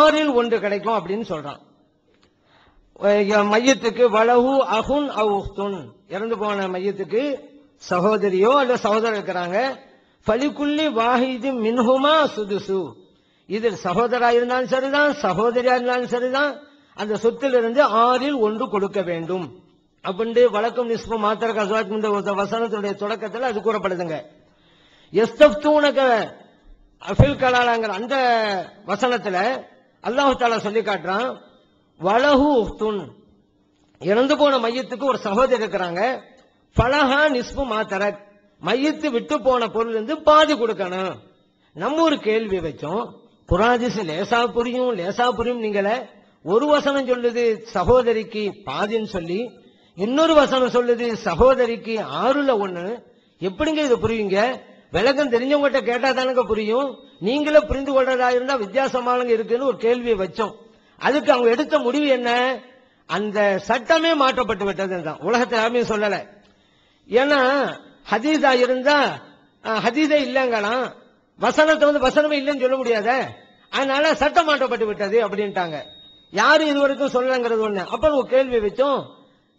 ஆறில் ஒன்று கிடைக்கும் அப்படின்னு சொல்றான். மையத்துக்கு வலஹு அகுன் அவ் உஹ்துன். இறந்து போன மையத்துக்கு சகோதரியோ அல்ல சகோதரர் இருக்கிறாங்க. பலிக்குள்ளி வாஹிது மின்ஹுமா சுதுசு. இது சகோதரா இருந்தாலும் சரிதான் சகோதரியா இருந்தாலும் சரிதான். அந்த சொத்திலிருந்து ஆறில் ஒன்று கொடுக்க வேண்டும். அப்படின்ட்டு வழக்கம் நிஸ்பு மாத்திர கசுவாத் இந்த வசனத்துடைய தொடக்கத்தில் அது கூறப்படுதுங்க. எஸ்தப்தூனக அஃபில் கலாலாங்கிற அந்த வசனத்துல அல்லாஹு தாலா சொல்லி காட்டுறான் வலஹு உஹ்துன் இறந்து போன மையத்துக்கு ஒரு சகோதரி இருக்கிறாங்க. பலஹா நிஸ்பு மாத்தரக் மையத்து விட்டு போன பொருள் இருந்து பாதி கொடுக்கணும். நம்ம ஒரு கேள்வி வச்சோம். குராதிஸ் லேசா புரியும் லேசா புரியும் நீங்களே. ஒரு வசனம் சொல்லுது சகோதரிக்கு பாதின்னு சொல்லி இன்னொரு வசனம் சொல்லுது சகோதரிக்கு ஆறுல ஒண்ணு. எப்படிங்க இது புரியுங்க? விளக்கம் தெரிஞ்சவங்ககிட்ட கேட்டா தானுங்க புரியும்? நீங்களே புரிந்து கொள்றதா இருந்தா வித்தியாசமானங்க இருக்குன்னு ஒரு கேள்வியை வச்சோம். அதுக்கு அவங்க எடுத்த முடிவு என்ன? அந்த சட்டமே மாற்றப்பட்டு விட்டது தான். உலகத்தில் யாருமே சொல்லல. ஏன்னா ஹதீஸா இருந்தா ஹதீதா ஹதீஸே வசனத்தை வந்து வசனமே இல்லைன்னு சொல்ல முடியாத. அதனால சட்டம் மாற்றப்பட்டு விட்டது அப்படின்ட்டாங்க. யாரும் இது வரைக்கும் சொல்லலங்கிறது ஒண்ணு. அப்புறம் ஒரு கேள்வி வச்சோம்.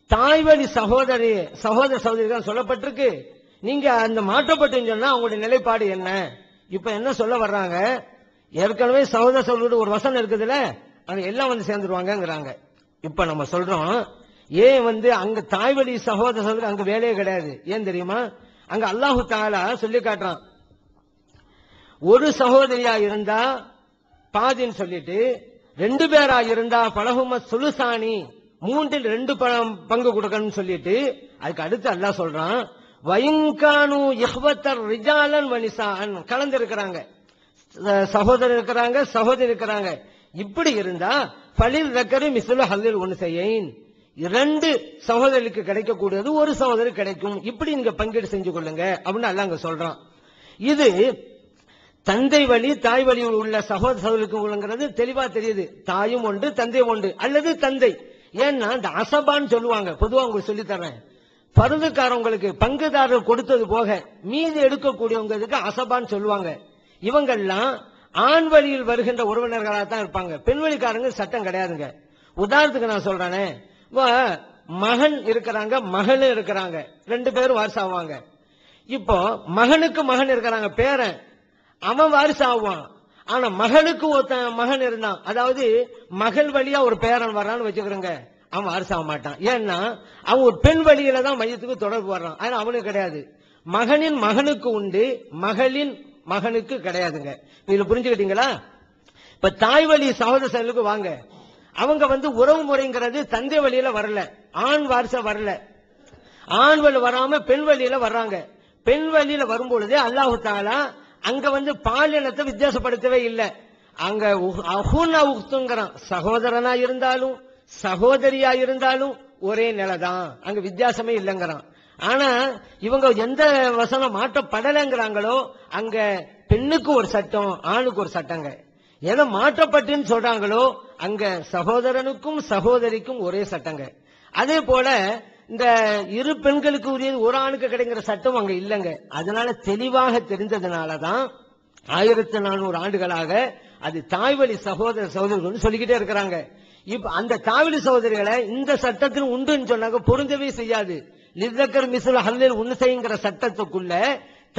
தாய்வழி சகோதரி சகோதர சகோதரிகள் சொல்லப்பட்டிருக்கு. நீங்க அந்த மாற்றப்பட்டுன்னு சொன்னா அவங்களுடைய நிலைப்பாடு என்ன? இப்ப என்ன சொல்ல வர்றாங்க? ஏற்கனவே சகோதர சகோதரி ஒரு வசனம் இருக்குதுல்ல? அது எல்லாம் வந்து சேர்ந்துருவாங்கிறாங்க இப்ப நம்ம சொல்றோம் ஏன் வந்து அங்க தாய்வழி சகோதர சொல்றது அங்க வேலையே கிடையாது? ஏன் தெரியுமா? அங்க அல்லாஹு தாலா சொல்லி காட்டுறான். ஒரு சகோதரியா இருந்தா பாதின்னு சொல்லிட்டு ரெண்டு பேரா இருந்தா பழகும சுலுசானி மூன்றில் ரெண்டு பங்கு கொடுக்கணும்னு சொல்லிட்டு அதுக்கு அடுத்து அல்லாஹ் சொல்றான் வயங்கானு இஹ்வத்தர் ரிஜாலன் வனிசான் கலந்து இருக்கிறாங்க சகோதரர் இருக்கிறாங்க சகோதரி இருக்கிறாங்க. இப்படி இருந்தா பலில் ரக்கரு மிசுல ஹல்லில் ஒன்று செய்யின். இரண்டு சகோதரிக்கு கிடைக்கக்கூடியது ஒரு சகோதரி கிடைக்கும். இப்படி நீங்க பங்கீடு செஞ்சு கொள்ளுங்க அப்படின்னு அல்ல அங்க சொல்றான். இது தந்தை வழி தாய் வழி உள்ள சகோதர சகோதரிக்கு தெளிவா தெரியுது. தாயும் ஒன்று தந்தையும் ஒன்று. அல்லது தந்தை. ஏன்னா இந்த அசபான்னு சொல்லுவாங்க. பொதுவாக உங்களுக்கு சொல்லித்தரேன் பருதுக்காரவங்களுக்கு பங்குதாரர் கொடுத்தது போக மீதி எடுக்கக்கூடியவங்களுக்கு அசபான்னு சொல்லுவாங்க. இவங்கெல்லாம் ஆண் வழியில் வருகின்ற உறவினர்களாக தான் இருப்பாங்க. பெண் வழிக்காரங்க சட்டம் கிடையாதுங்க. உதாரணத்துக்கு நான் சொல்றேனே. மகன் இருக்கிறாங்க மகளும் இருக்கிறாங்க. ரெண்டு பேரும் வாரிசாவாங்க. இப்போ மகனுக்கு மகன் இருக்கிறாங்க பேரன். அவன் வாரிசு ஆவான் ஆனா மகனுக்கு ஒருத்தன் மகன் இருந்தான். அதாவது மகள் வழியா ஒரு பேரன் வரான்னு வச்சுக்கிறோங்க. அவன் வாரிசாக மாட்டான். ஏன்னா அவன் ஒரு பெண் வழியில தான் மையத்துக்கு தொடர்பு வர்றான். ஆனால் அவனுக்கு கிடையாது. மகனின் மகனுக்கு உண்டு மகளின் மகனுக்கு கிடையாதுங்க. இதுல புரிஞ்சுக்கிட்டீங்களா? இப்ப தாய் வழி சகோதர வாங்க. அவங்க வந்து உறவு முறைங்கிறது தந்தை வழியில வரல. ஆண் வாரிச வரல. ஆண் வழி வராம பெண் வழியில வர்றாங்க. பெண் வழியில வரும்பொழுது அல்லாஹு தாலா அங்க வந்து பாலினத்தை வித்தியாசப்படுத்தவே இல்லை. அங்க அஹூனா அஹுனா சகோதரனா இருந்தாலும் சகோதரியா இருந்தாலும் ஒரே நிலைதான். அங்க வித்தியாசமே இல்லைங்கிறான். ஆனா இவங்க எந்த வசனம் மாற்றப்படலைங்கிறாங்களோ அங்க பெண்ணுக்கு ஒரு சட்டம் ஆணுக்கு ஒரு சட்டங்க. எதை மாற்றப்பட்டுன்னு சொல்றாங்களோ அங்க சகோதரனுக்கும் சகோதரிக்கும் ஒரே சட்டங்க. அதே போல இந்த இரு பெண்களுக்கு உரியது ஒரு ஆணுக்கு கிடைக்கிற சட்டம் அங்க இல்லைங்க. அதனால தெளிவாக தெரிஞ்சதுனாலதான் ஆயிரத்தி நானூறு ஆண்டுகளாக அது தாய்வழி சகோதர சகோதரர்கள் சொல்லிக்கிட்டே இருக்கிறாங்க. இப்ப அந்த தாய்வழி சகோதரிகளை இந்த சட்டத்தில் உண்டுன்னு சொன்னாங்க பொருந்தவே செய்யாது. நிர்தக்கர் மிசுல் ஹல்லில் ஒன்று செய்யுங்கிற சட்டத்துக்குள்ள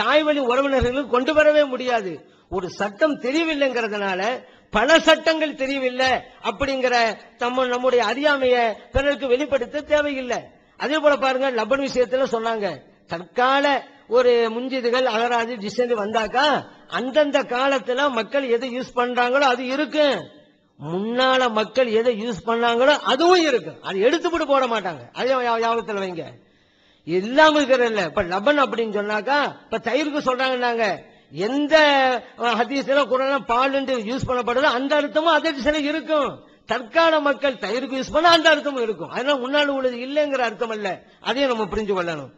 தாய்வழி உறவினர்களுக்கு கொண்டு வரவே முடியாது. ஒரு சட்டம் தெரியவில்லைங்கிறதுனால பல சட்டங்கள் தெரியவில்லை அப்படிங்கிற தம்ம நம்முடைய அறியாமைய பிறருக்கு வெளிப்படுத்த தேவையில்லை. அதே போல பாருங்க லபன் விஷயத்துல சொன்னாங்க தற்கால ஒரு முஞ்சிதுகள் அகராதி டிசைன் வந்தாக்கா அந்தந்த காலத்துல மக்கள் எதை யூஸ் பண்றாங்களோ அது இருக்கு. முன்னால மக்கள் எதை யூஸ் பண்ணாங்களோ அதுவும் இருக்கு. அது எடுத்துவிட்டு போட மாட்டாங்க. அது யாபத்தில் வைங்க. எல்லாம் இருக்கிறது இல்ல. இப்ப லபன் அப்படின்னு சொன்னாக்கா இப்ப தயிருக்கு சொல்றாங்கன்னாங்க. எந்த அஹ், ஹதீஸ்ல குரான் பால் யூஸ் பண்ணப்படுதோ அந்த அர்த்தமும் அதே திசையில இருக்கும். தற்கால மக்கள் தயிருக்கு யூஸ் பண்ண அந்த அர்த்தமும் இருக்கும். அதனால முன்னாடி உள்ளது இல்லைங்கிற அர்த்தம் அல்ல. அதையும் நம்ம புரிஞ்சு கொள்ளணும்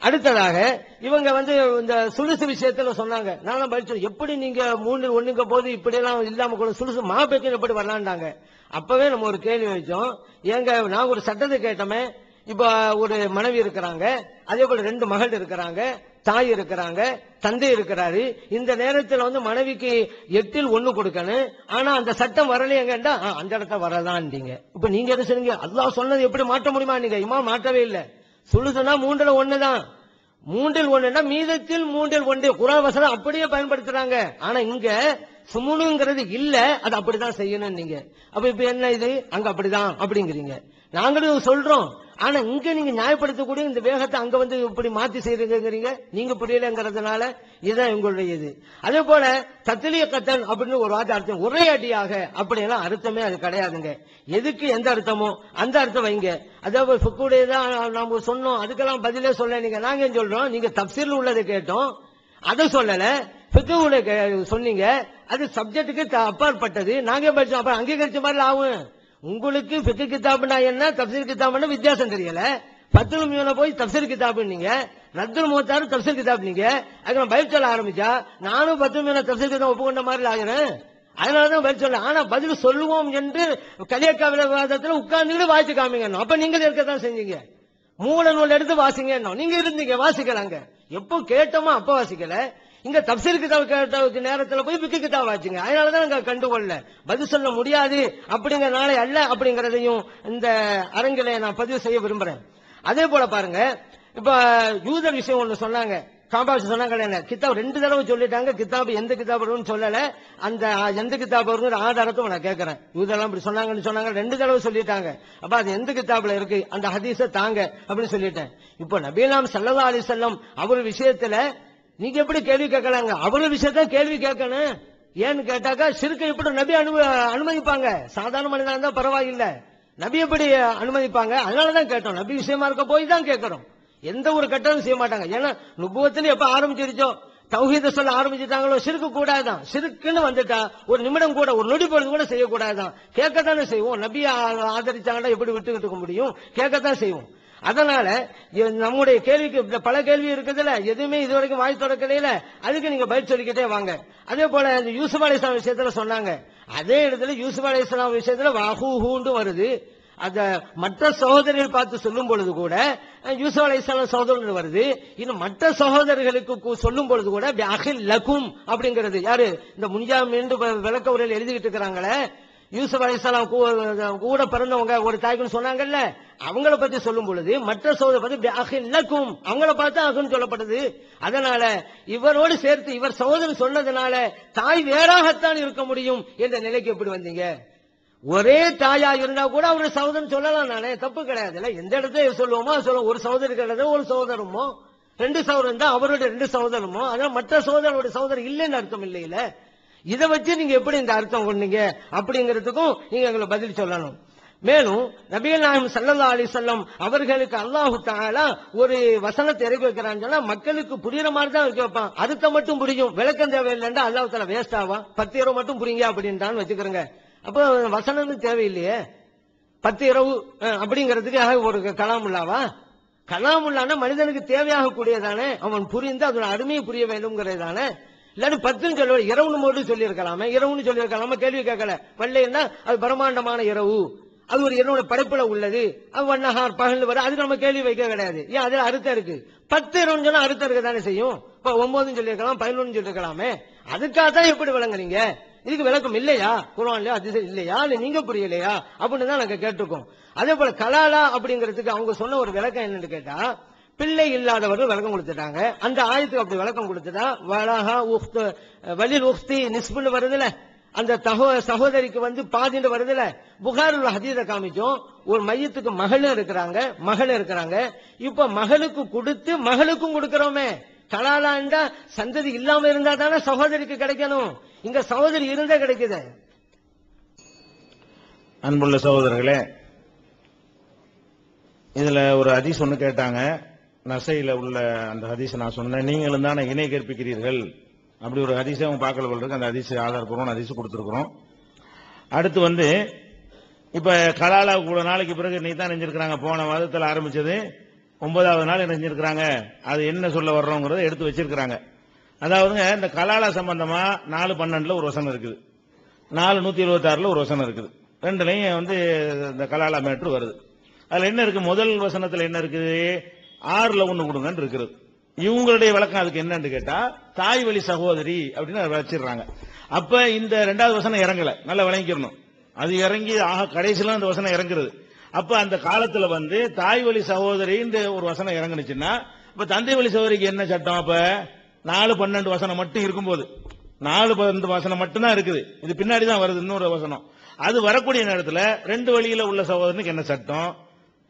அடுத்ததாக இவங்க வந்து இந்த சுலுசு விஷயத்துல சொன்னாங்க. நானும் படிச்சோம் எப்படி நீங்க மூணு ஒண்ணுங்க போது இப்படி எல்லாம் இல்லாம கூட சுலுசு மாபெக்கின் எப்படி வரலான்டாங்க அப்பவே நம்ம ஒரு கேள்வி வச்சோம். ஏங்க நான் ஒரு சட்டத்தை கேட்டோமே இப்ப ஒரு மனைவி இருக்கிறாங்க அதே போல ரெண்டு மகள் இருக்கிறாங்க தாய் இருக்கிறாங்க தந்தை இருக்கிறாரு. இந்த நேரத்தில் வந்து மனைவிக்கு எட்டில் ஒண்ணு கொடுக்கணும். ஆனா அந்த சட்டம் வரலையேங்கண்டா அந்த இடத்த வரலான்டீங்க இப்ப நீங்க என்ன செய்யுங்க அல்லாஹ் சொன்னது எப்படி மாற்ற முடியுமா நீங்க? இம்மா மாற்றவே இல்லை. சொல்லுதுன்னா மூன்றில் ஒண்ணுதான். மூன்றில் ஒண்ணுன்னா மீதத்தில் மூன்றில் ஒன்று. குரான் வசனம் அப்படியே பயன்படுத்துறாங்க. ஆனா இங்க சுமுனுங்கிறது இல்ல அது அப்படிதான் செய்யணும் நீங்க. அப்ப இப்ப என்ன இது? அங்க அப்படிதான் அப்படிங்கிறீங்க. நாங்களும் சொல்றோம். ஆனா இங்க நீங்க நியாயப்படுத்தக்கூடிய இந்த வேகத்தை அங்க வந்து இப்படி மாத்தி செய்றீங்கிறீங்க நீங்க புரியலங்கிறதுனால இதுதான் உங்களுடைய இது அதே போல தத்திலிய கத்தன் அப்படின்னு ஒரு வார்த்தை அர்த்தம் ஒரே அடியாக அப்படியெல்லாம் அர்த்தமே அது கிடையாதுங்க. எதுக்கு எந்த அர்த்தமோ அந்த அர்த்தம் வைங்க. அதாவது ஃபுக்குடைய தான் நாம சொன்னோம் அதுக்கெல்லாம் பதிலே சொல்ல நீங்க நாங்க ஏன் சொல்றோம்? நீங்க தப்சீர்ல உள்ளதை கேட்டோம். அதை சொல்லல. ஃபிக்குவுல சொன்னீங்க. அது சப்ஜெக்ட்டுக்கு அப்பாற்பட்டது. நாங்க படிச்சோம். அப்ப அங்கீகரிச்ச மாதிரி ஆகும். உங்களுக்கு பிக்கு கிதாப்னா என்ன? தப்சீர் கிதாப்னா வித்தியாசம் தெரியல. பத்துல மீன போய் தப்சீர் கிதாப் நீங்க ரத்துல் மூத்தாரு தப்சீர் கிதாப் நீங்க அதுக்கு நான் பயிர் சொல்ல ஆரம்பிச்சா நானும் பத்து மீன தப்சீர் கிதாப் ஒப்புக்கொண்ட மாதிரி ஆகிறேன். அதனாலதான் பதில் சொல்ல ஆனா பதில் சொல்லுவோம் என்று கலியக்கா விவாதத்துல உட்கார்ந்துட்டு வாய்ச்சி காமிங்க அப்ப நீங்க இருக்கதான் செஞ்சீங்க. மூல நூல் எடுத்து வாசிங்க நீங்க இருந்தீங்க வாசிக்கலாங்க. எப்போ கேட்டோமோ அப்ப வாசிக்கல. இங்க தப்சீர் கிதாவுக்கு நேரத்தில் நேரத்துல போய் பிக்கு கிதாப் வாசிங்க அதனாலதான் நாங்க கண்டுகொள்ளல. பதில் சொல்ல முடியாது. அப்படிங்கிற நாளை அல்ல அப்படிங்கறதையும் இந்த அரங்கில நான் பதிவு செய்ய விரும்புறேன். அதே போல பாருங்க. இப்ப யூதர் விஷயம் ஒண்ணு சொன்னாங்க. காம்பாஸ் சொன்னாங்க என்ன கிதாப் ரெண்டு தடவை சொல்லிட்டாங்க. கிதாப் எந்த கிதாப் வரும்னு சொல்லல. அந்த எந்த கிதாப் வருங்கிற ஆதாரத்தை நான் கேட்கறேன் யூதெல்லாம் இப்படி சொன்னாங்கன்னு சொன்னாங்க. ரெண்டு தடவை சொல்லிட்டாங்க. அப்ப அது எந்த கிதாப்ல இருக்கு? அந்த ஹதீஸ தாங்க அப்படின்னு சொல்லிட்டேன். இப்போ நபீலாம் சல்லதா அலி செல்லம் அவர் விஷயத்துல நீங்க எப்படி கேள்வி கேட்கலாங்க? அவரு விஷயத்தான் கேள்வி கேட்கணும். ஏன்னு கேட்டாக்கா சிறுக்கை எப்படி நபி அனு அனுமதிப்பாங்க. சாதாரண மனிதனா இருந்தா பரவாயில்லை. நபி எப்படி அனுமதிப்பாங்க? அதனாலதான் கேட்டோம். நபி விஷயமா இருக்க போய் தான் கேட்கிறோம். எந்த ஒரு கட்டணம் செய்ய மாட்டாங்க. ஏன்னா நுபுவத்துல எப்ப ஆரம்பிச்சிருச்சோ தௌஹீத சொல்ல ஆரம்பிச்சுட்டாங்களோ சிறுக்கு கூடாதான். சிறுக்குன்னு வந்துட்டா ஒரு நிமிடம் கூட ஒரு நொடி பொழுது கூட செய்யக்கூடாதான். கேட்கத்தானே செய்வோம். நபியை ஆதரிச்சாங்கன்னா எப்படி விட்டுக்கிட்டு இருக்க முடியும்? கேட்கத்தான் செய்வோம். அதனால நம்முடைய கேள்விக்கு பல கேள்வி இருக்குதுல்ல எதுவுமே இது வரைக்கும் வாய் தொடக்கலையில அதுக்கு நீங்க பயிற்சி சொல்லிக்கிட்டே வாங்க. அதே போல இந்த யூசுப் அலிஸ்லாம் விஷயத்துல சொன்னாங்க. அதே இடத்துல யூசுப் அலிஸ்லாம் விஷயத்துல வாஹூ ஹூண்டு வருது. அத மற்ற சகோதரர்கள் பார்த்து சொல்லும் பொழுது கூட அஹ், யூசுப் அலைஹிஸ்ஸலாம் சகோதரர்கள் வருது. இன்னும் மற்ற சகோதரர்களுக்கு சொல்லும் பொழுது கூட அகில் லகும் அப்படிங்கிறது. யாரு? இந்த முன்ஜா மீண்டும் விளக்க உரையில் எழுதிக்கிட்டு இருக்கிறாங்களே யூசுப் அலைஹிஸ்ஸலாம் கூட பிறந்தவங்க ஒரு தாய்க்குன்னு சொன்னாங்கல்ல அவங்கள பத்தி சொல்லும் பொழுது மற்ற சோதரை பத்தி பி அகில் அவங்கள பார்த்து அகுன்னு சொல்லப்படுது அதனால இவரோடு சேர்த்து இவர் சோதரன் சொன்னதுனால தாய் வேறாகத்தான் இருக்க முடியும் என்ற நிலைக்கு எப்படி வந்தீங்க? ஒரே தாயா இருந்தா கூட அவரு சகோதரன் சொல்லலாம் நானே தப்பு கிடையாதுல்ல எந்த இடத்துல சொல்லுவோமோ அது சொல்லுவோம். ஒரு சகோதரி கிடையாது ஒரு சகோதரமோ ரெண்டு சகோதரன் தான் அவருடைய ரெண்டு சகோதரமோ அதனால மற்ற சகோதரனுடைய சகோதரர் இல்லைன்னு அர்த்தம் இல்லையில. இதை வச்சு நீங்க எப்படி இந்த அர்த்தம் கொண்டீங்க? அப்படிங்கிறதுக்கும் நீங்க எங்களை பதில் சொல்லணும். மேலும் நபிகள் நாயம் சல்லல்லா அலி சொல்லம் அவர்களுக்கு அல்லாஹு தாலா ஒரு வசனத்தை இறக்கி வைக்கிறான்னு சொன்னா மக்களுக்கு புரியுற மாதிரி தான் இறக்கி வைப்பான். அர்த்தம் மட்டும் புரியும். விளக்கம் தேவையில்லைன்னா அல்லாஹு தாலா வேஸ்ட் ஆவா பத்து இரவு மட்டும் புரியுங்க அப்படின்றான்னு வச்சுக்கிறேங்க. அப்போ வசனம் தேவையில்லையே. பத்து இரவு அப்படிங்கிறதுக்காக ஒரு கலாம் ஒரு கலாமுல்லாவா? கலாமுல்லான மனிதனுக்கு தேவையாக கூடியதானே அவன் புரிந்து அதோட அருமையை புரிய வேண்டும்ங்கிறதானே இல்லாட்டி பத்துன்னு சொல்ல இரவுன்னு மட்டும் சொல்லியிருக்கலாமே இரவுன்னு சொல்லியிருக்கலாமே கேள்வி கேட்கல. வெள்ளைன்னா அது பிரம்மாண்டமான இரவு. அது ஒரு இரவோட படைப்புல உள்ளது. அது வண்ணஹார் பகல் வர அதுக்கு நம்ம கேள்வி வைக்க கிடையாது. ஏன் அதுல அறுத்தம் இருக்கு? பத்து இரவுன்னு சொன்னா அறுத்த இருக்க தானே செய்யும்? இப்ப ஒன்பதுன்னு சொல்லியிருக்கலாம் பதினொன்னு சொல்லியிருக்கலாமே. அதுக்காக தான் எப்படி விளங்குறீங்க? இதுக்கு விளக்கம் இல்லையா? குரான்லயா அதிசயம் இல்லையா? இல்ல நீங்க புரியலையா? அப்படின்னு தான் நாங்க கேட்டிருக்கோம். அதே போல கலாலா அப்படிங்கிறதுக்கு அவங்க சொன்ன ஒரு விளக்கம் என்னன்னு கேட்டா பிள்ளை இல்லாதவர்கள் விளக்கம் கொடுத்துட்டாங்க. அந்த ஆயத்துக்கு அப்படி விளக்கம் கொடுத்துட்டா வலஹா உஃப்து வலில் உஃப்தி நிஸ்புன்னு வருதுல. அந்த தகோ சகோதரிக்கு வந்து பாதின்னு வருதுல. புகாருள்ள ஹதீத காமிச்சோம். ஒரு மையத்துக்கு மகளும் இருக்கிறாங்க மகள் இருக்கிறாங்க. இப்ப மகளுக்கு கொடுத்து மகளுக்கும் கொடுக்கிறோமே. கலாலாண்டா சந்ததி இல்லாம இருந்தா தானே சகோதரிக்கு கிடைக்கணும். இங்க சகோதரி இருந்தா கிடைக்குது. அன்புள்ள சகோதரர்களே இதுல ஒரு ஹதீஸ் ஒன்று கேட்டாங்க. நசையில உள்ள அந்த ஹதீஸ் நான் சொன்னேன். நீங்களும் தானே இணை கற்பிக்கிறீர்கள். அப்படி ஒரு ஹதீஸை அவங்க பார்க்கல போல இருக்கு. அந்த ஹதீஸ் ஆதாரப்பூர்வம் ஹதீஸ் கொடுத்துருக்குறோம். அடுத்து வந்து இப்ப கலாலா கூட நாளைக்கு பிறகு நீ தான் நெஞ்சிருக்கிறாங்க. போன மாதத்தில் ஆரம்பிச்சது ஒன்பதாவது நாள் நெஞ்சிருக்கிறாங்க. அது என்ன சொல்ல வர்றோங்கிறத எடுத்து வச்சிருக்கிறாங்க. அதாவதுங்க இந்த கலாலா சம்பந்தமா நாலு பன்னெண்டுல ஒரு வசனம் இருக்குது. நாலு நூத்தி இருபத்தாறில் ஒரு வசனம் இருக்குது. ரெண்டுலையும் வந்து இந்த கலாலா மேட்ரு வருது. அதுல என்ன இருக்கு? முதல் வசனத்துல என்ன இருக்குது? ஆறுல ஒண்ணு கொடுங்கன்னு இருக்கிறது. இவங்களுடைய விளக்கம் அதுக்கு என்னன்னு கேட்டா தாய் வழி சகோதரி அப்படின்னு அதை வச்சிடுறாங்க. அப்ப இந்த ரெண்டாவது வசனம் இறங்கல. நல்லா விளங்கிக்கணும். அது இறங்கி ஆக கடைசியில அந்த வசனம் இறங்குறது. அப்ப அந்த காலத்துல வந்து தாய் வழி சகோதரின்ற ஒரு வசனம் இறங்குனுச்சுன்னா இப்ப தந்தை வழி சகோதரிக்கு என்ன சட்டம் அப்ப? நாலு பன்னெண்டு வசனம் மட்டும் இருக்கும்போது. நாலு பன்னெண்டு வசனம் மட்டும்தான் இருக்குது. இது பின்னாடி தான் வருது இன்னொரு வசனம். அது வரக்கூடிய நேரத்தில் ரெண்டு வழியில உள்ள சகோதரனுக்கு என்ன சட்டம்?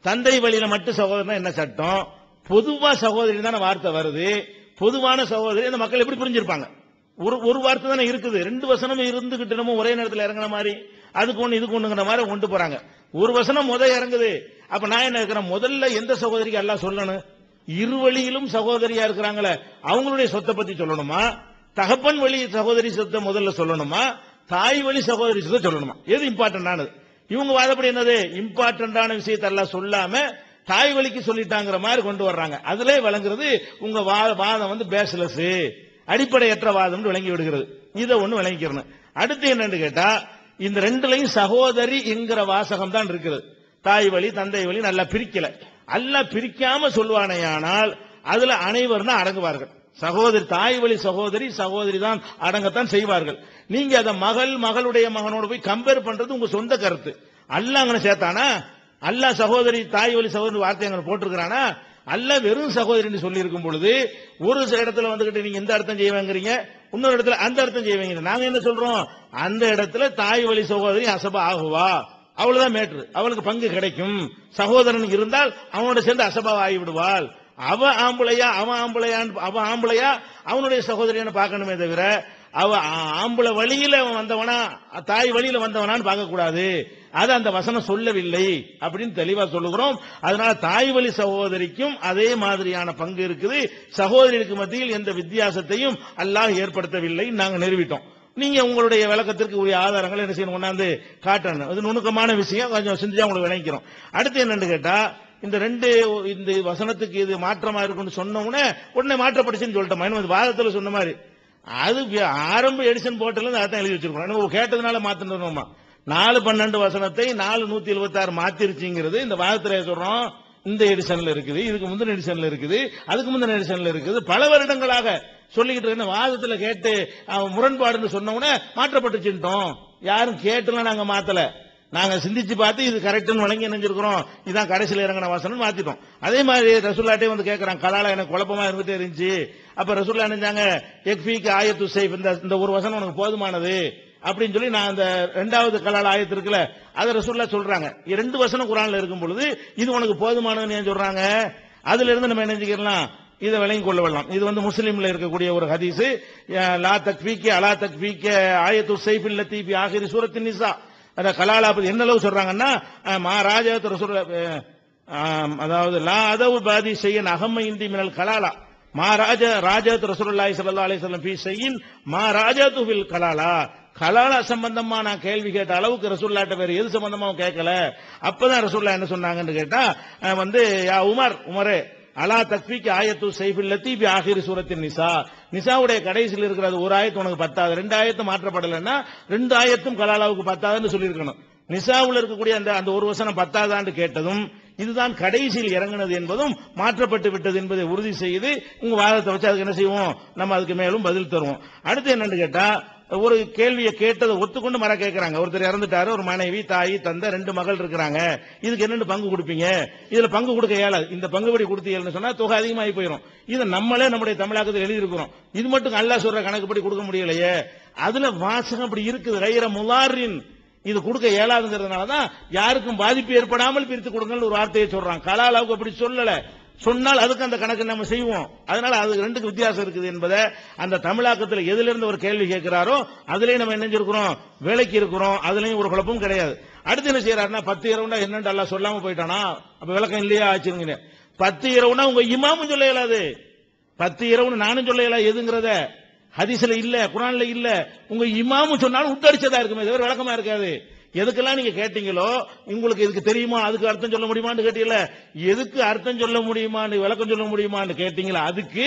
தந்தை வழியில மட்டும் சகோதரன் என்ன சட்டம்? பொதுவா சகோதரி தானே வார்த்தை வருது. பொதுவான சகோதரி அந்த மக்கள் எப்படி புரிஞ்சிருப்பாங்க? ஒரு ஒரு வார்த்தை தானே இருக்குது. ரெண்டு வசனம் இருந்துகிட்டு நம்ம ஒரே நேரத்தில் இறங்குன மாதிரி அதுக்கு ஒண்ணு இதுக்கு ஒண்ணுங்கிற மாதிரி கொண்டு போறாங்க. ஒரு வசனம் முத இறங்குது. அப்ப நான் என்ன இருக்கிறேன் முதல்ல எந்த சகோதரிக்கு எல்லாம் சொல்லணும்? இரு வழியிலும் சகோதரியா இருக்கிறாங்களே அவங்களுடைய சொத்தை பத்தி சொல்லணுமா? தகப்பன் வழி சகோதரி சொத்தை முதல்ல சொல்லணுமா? தாய் வழி சகோதரி சொத்தை சொல்லணுமா? எது இம்பார்ட்டன்டானது இவங்க வாதப்படி என்னது? இம்பார்ட்டன்டான விஷயத்தை எல்லாம் சொல்லாம தாய் வழிக்கு சொல்லிட்டாங்கிற மாதிரி கொண்டு வர்றாங்க. அதுல விளங்குறது உங்க வாதம் வந்து பேஸ்லெஸ் அடிப்படையற்ற வாதம் விளங்கி விடுகிறது. இதை ஒண்ணு விளங்கிக்கிறேன் அடுத்து என்னன்னு கேட்டா இந்த ரெண்டுலையும் சகோதரி என்கிற வாசகம் தான் இருக்குது. தாய் வழி தந்தை வழி நல்லா பிரிக்கல. அல்ல பிரிக்காம சொல்வானேயானால் அதுல அனைவரும் தான் அடங்குவார்கள். சகோதரி தாய் வழி சகோதரி சகோதரி தான் அடங்கத்தான் செய்வார்கள். நீங்க அதை மகள் மகளுடைய மகனோடு போய் கம்பேர் பண்றது உங்க சொந்த கருத்து. அல்ல அங்கே சேர்த்தானா? அல்ல சகோதரி தாய் வழி சகோதரி வார்த்தை அங்க போட்டிருக்கிறானா? அல்ல வெறும் சகோதரின்னு சொல்லி இருக்கும் பொழுது ஒரு சில இடத்துல வந்துகிட்டு நீங்க இந்த அர்த்தம் செய்வாங்கிறீங்க இன்னொரு இடத்துல அந்த அர்த்தம் செய்வீங்க நாங்க என்ன சொல்றோம்? அந்த இடத்துல தாய் வழி சகோதரி அசபா ஆகுவா? அவ்வளவுதான் மேட்ரு. அவளுக்கு பங்கு கிடைக்கும். சகோதரன் இருந்தால் அவனோட சேர்ந்து அசபாவ ஆகிவிடுவாள். அவ ஆம்பளையா அவன் ஆம்பளையான் அவ ஆம்பளையா அவனுடைய சகோதரியான பார்க்கணுமே தவிர அவ ஆம்பளை வழியில வந்தவனா தாய் வழியில வந்தவனான்னு பார்க்க கூடாது அது அந்த வசனம் சொல்லவில்லை அப்படின்னு தெளிவா சொல்லுகிறோம். அதனால தாய் வழி சகோதரிக்கும் அதே மாதிரியான பங்கு இருக்குது. சகோதரிக்கு மத்தியில் எந்த வித்தியாசத்தையும் அல்லாஹ் ஏற்படுத்தவில்லை. நாங்கள் நிறுவிட்டோம் நீங்க உங்களுடைய விளக்கத்திற்கு உரிய ஆதாரங்களை என்ன செய்யணும்? கொண்டாந்து காட்டணும். அது நுணுக்கமான விஷயம். கொஞ்சம் செஞ்சு உங்களுக்கு விளங்கிக்கிறோம் அடுத்து என்னன்னு கேட்டா இந்த ரெண்டு இந்த வசனத்துக்கு இது மாற்றமா இருக்குன்னு சொன்ன உடனே உடனே மாற்றப்படுச்சுன்னு சொல்லிட்டோம். இன்னும் வாதத்துல சொன்ன மாதிரி. அது ஆரம்ப எடிஷன் போட்டல அதான் எழுதி வச்சிருக்கோம். கேட்டதுனால மாத்தணுமா நாலு பன்னெண்டு வசனத்தை நாலு நூத்தி எழுபத்தி ஆறு மாத்திருச்சுங்கிறது இந்த வாதத்தில் சொல்றோம். இந்த எடிஷன்ல இருக்குது இதுக்கு முந்தின எடிஷன்ல இருக்குது அதுக்கு முந்தின எடிஷன்ல இருக்குது. பல வருடங்களாக சொல்லிக்கிட்டு இருக்க வாதத்துல கேட்டு அவன் முரண்பாடுன்னு சொன்ன உடனே மாற்றப்பட்டுச்சுட்டோம் யாரும் கேட்டுலாம் நாங்க மாத்தல. நாங்க சிந்திச்சு பார்த்து இது கரெக்ட்னு வழங்கி நினைஞ்சிருக்கிறோம். இதான் கடைசியில் இறங்கின வாசனம் மாத்திட்டோம். அதே மாதிரி ரசுல்லாட்டையும் வந்து கேட்கறான் கலால எனக்கு குழப்பமா இருந்துட்டே இருந்துச்சு. அப்ப ரசுல்லா நினைச்சாங்க எக்ஃபிக்கு ஆயத்து சேஃப் இந்த இந்த ஒரு வசனம் உனக்கு போதுமானது. அப்படின்னு சொல்லி நான் அந்த ரெண்டாவது கலால ஆயத்து இருக்குல்ல அதை ரசூல்லா சொல்றாங்க. ரெண்டு வசனம் குரான்ல இருக்கும் பொழுது இது உனக்கு போதுமானதுன்னு ஏன் சொல்றாங்க? அதுல இருந்து நம்ம நினைஞ்சுக்கலாம் இதை விளங்கி கொள்ள வரலாம். இது வந்து முஸ்லீம்ல இருக்கக்கூடிய ஒரு ஹதீஸ். லா தக்ஃபீக்கு அலா தக்ஃபீக்க ஆயத்து சைஃபில் லத்தீபி ஆகிரி சூரத்தின் நிசா. அந்த கலாலாபதி என்ன அளவு சொல்றாங்கன்னா அஹ், மா ராஜாத்து அதாவது லா அதவு பாதி செய்யன் அகம்ம இந்தி மினல் கலாலா. மா ராஜா ராஜாத்து ரசூலுல்லாஹி ஸல்லல்லாஹு அலைஹி வஸல்லம் ஃபீ செய்யின் மா ராஜாத்து ஃபில் கலாலா. கலாலா சம்பந்தமா நான் கேள்வி கேட்ட அளவுக்கு ரசூல்லாட்ட வேற எது சம்பந்தமா கேட்கல. அப்பதான் ரசூல்லா என்ன சொன்னாங்கன்னு கேட்டா வந்து யா உமர் உமரே அலா தக்பிக்கு ஆயத்து சைஃபில் லத்தீபி ஆகிரி சூரத்தின் நிசா. நிசாவுடைய கடைசியில் இருக்கிறது ஒரு ஆயத்து உனக்கு பத்தாது. ரெண்டு ஆயத்து மாற்றப்படலைன்னா ரெண்டு ஆயத்தும் கலாலாவுக்கு பத்தாதுன்னு சொல்லியிருக்கணும். நிசாவில் இருக்கக்கூடிய அந்த அந்த ஒரு வசனம் பத்தாதான்னு கேட்டதும் இதுதான் கடைசியில் இறங்கினது என்பதும் மாற்றப்பட்டு விட்டது என்பதை உறுதி செய்து உங்க வாதத்தை வச்சு அதுக்கு என்ன செய்வோம்? நம்ம அதுக்கு மேலும் பதில் தருவோம். அடுத்து என்னன்னு கேட்டா ஒரு கேள்வியை கேட்டதை ஒத்துக்கொண்டு மர கேட்கிறாங்க ஒருத்தர் இறந்துட்டாரு ஒரு மனைவி தாய் தந்தை ரெண்டு மகள் இருக்கிறாங்க. இதுக்கு என்னென்ன பங்கு கொடுப்பீங்க? இதுல பங்கு கொடுக்க இயலாது. இந்த பங்குபடி கொடுத்தீங்கன்னு சொன்னா தொகை அதிகமாகி போயிடும் இதை நம்மளே நம்முடைய தமிழாக்கத்தில் எழுதியிருக்கிறோம். இது மட்டும் அல்லா சொல்ற கணக்குப்படி கொடுக்க முடியலையே. அதுல வாசகம் அப்படி இருக்குது. ரைர முலாரின் இது கொடுக்க இயலாதுங்கிறதுனால தான் யாருக்கும் பாதிப்பு ஏற்படாமல் பிரித்து கொடுங்கன்னு ஒரு வார்த்தையை சொல்றான். கலாலாவுக்கு அப்படி சொல்லல. சொன்னால் அதுக்கு அந்த கணக்கு நம்ம செய்வோம். அதனால அது ரெண்டுக்கு வித்தியாசம் இருக்குது என்பதை அந்த தமிழாக்கத்தில் எதிலிருந்து ஒரு கேள்வி கேட்கிறாரோ அதுலயும் நம்ம என்ன செஞ்சிருக்கிறோம் வேலைக்கு இருக்கிறோம். அதுலயும் ஒரு குழப்பமும் கிடையாது. அடுத்து என்ன செய்யறாருன்னா பத்து இரவுனா என்னன்னு எல்லாம் சொல்லாம போயிட்டானா? அப்ப விளக்கம் இல்லையா? ஆச்சுங்க பத்து இரவுனா உங்க இமாமும் சொல்ல இயலாது பத்து இரவுன்னு நானும் சொல்ல இயலா எதுங்கிறத. ஹதிசில இல்ல குரான்ல இல்ல. உங்க இமாமும் சொன்னாலும் உட்டடிச்சதா இருக்குமே தவிர விளக்கமா இருக்காது. எதுக்கெல்லாம் நீங்க கேட்டீங்களோ உங்களுக்கு இதுக்கு தெரியுமா அதுக்கு அர்த்தம் சொல்ல முடியுமான்னு கேட்டீங்கல்ல? எதுக்கு அர்த்தம் சொல்ல முடியுமான்னு விளக்கம் சொல்ல முடியுமான்னு கேட்டீங்களா? அதுக்கு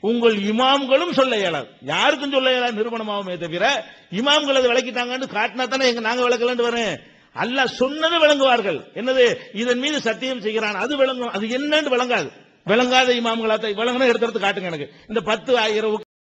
உங்கள் இமாம்களும் சொல்ல இயலாது. யாருக்கும் சொல்ல இயலாது நிறுவனமாகுமே தவிர இமாம்கள் அதை விளக்கிட்டாங்கன்னு காட்டினா தானே எங்க நாங்க விளக்கலன்னு வரேன் அல்ல சொன்னது விளங்குவார்கள். என்னது? இதன் மீது சத்தியம் செய்கிறான். அது விளங்கும். அது என்னன்னு விளங்காது. விளங்காத இமாம்களா தான் விளங்குனா எடுத்து காட்டுங்க எனக்கு. இந்த பத்து ஆயிரம்